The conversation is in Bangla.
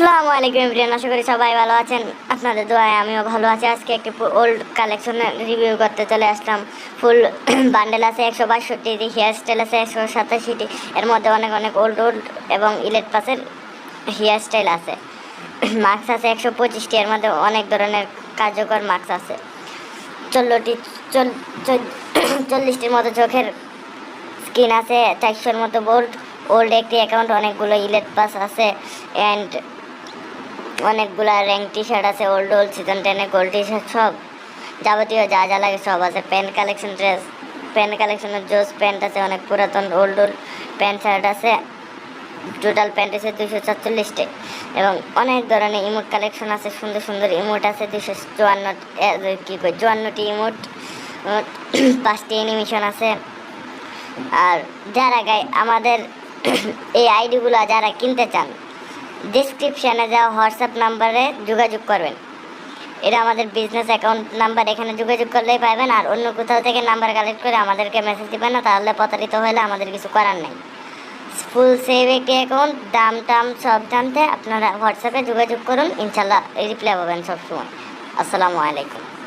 আসসালামু আলাইকুম এভরিয়ান আশা করি সবাই ভালো আছেন। আপনাদের দোয়ায় আমিও ভালো আছি। আজকে একটি ওল্ড কালেকশনের রিভিউ করতে চলে আসলাম। ফুল বান্ডেল আছে একশো বাষট্টি হেয়ার স্টাইল আছে একশো সাতাশিটি। এর মধ্যে অনেক অনেক ওল্ড ওল্ড এবং ইলেট পাসের হেয়ার স্টাইল আছে। মাস্ক আছে একশো পঁচিশটি, এর মধ্যে অনেক ধরনের কার্যকর মাস্ক আছে। চল্লোটি, চল, চল- চল্লিশটির মতো চোখের স্কিন আছে, চারশোর মতো বোল্ড ওল্ড একটি অ্যাকাউন্ট অনেকগুলো ইলেট পাস আছে। অ্যান্ড অনেকগুলো র্যাঙ্ক টি শার্ট আছে ওল্ড ওল্ড সিজন টেনে গোল্ড টি শার্ট সব যাবতীয় যা যা লাগে সব আছে। প্যান্ট কালেকশন ড্রেস প্যান্ট কালেকশনের জোস প্যান্ট আছে, অনেক পুরাতন ওল্ড ওল্ড প্যান্ট শার্ট আছে। টোটাল প্যান্ট আছে দুশো সাতচল্লিশটি এবং অনেক ধরনের ইমোট কালেকশন আছে, সুন্দর সুন্দর ইমোট আছে দুশো চুয়ান্ন কী কই চুয়ান্নটি ইমোট পাঁচটি অ্যানিমেশন আছে। আর যারা গাই আমাদের এই আইডিগুলো যারা কিনতে চান ডিসক্রিপশানে যাওয়া হোয়াটসঅ্যাপ নাম্বারে যোগাযোগ করবেন। এটা আমাদের বিজনেস অ্যাকাউন্ট নাম্বার এখানে যোগাযোগ করলেই পাবেন আর অন্য কোথাও থেকে নাম্বার কালেক্ট করে আমাদেরকে মেসেজ দেবেন না, তাহলে প্রতারিত হলে আমাদের কিছু করার নেই। ফুল সেভ একটি অ্যাকাউন্ট দাম টাম সব জানতে আপনারা হোয়াটসঅ্যাপে যোগাযোগ করুন। ইনশাল্লাহ রিপ্লাই পাবেন সবসময়। আসসালামু আলাইকুম।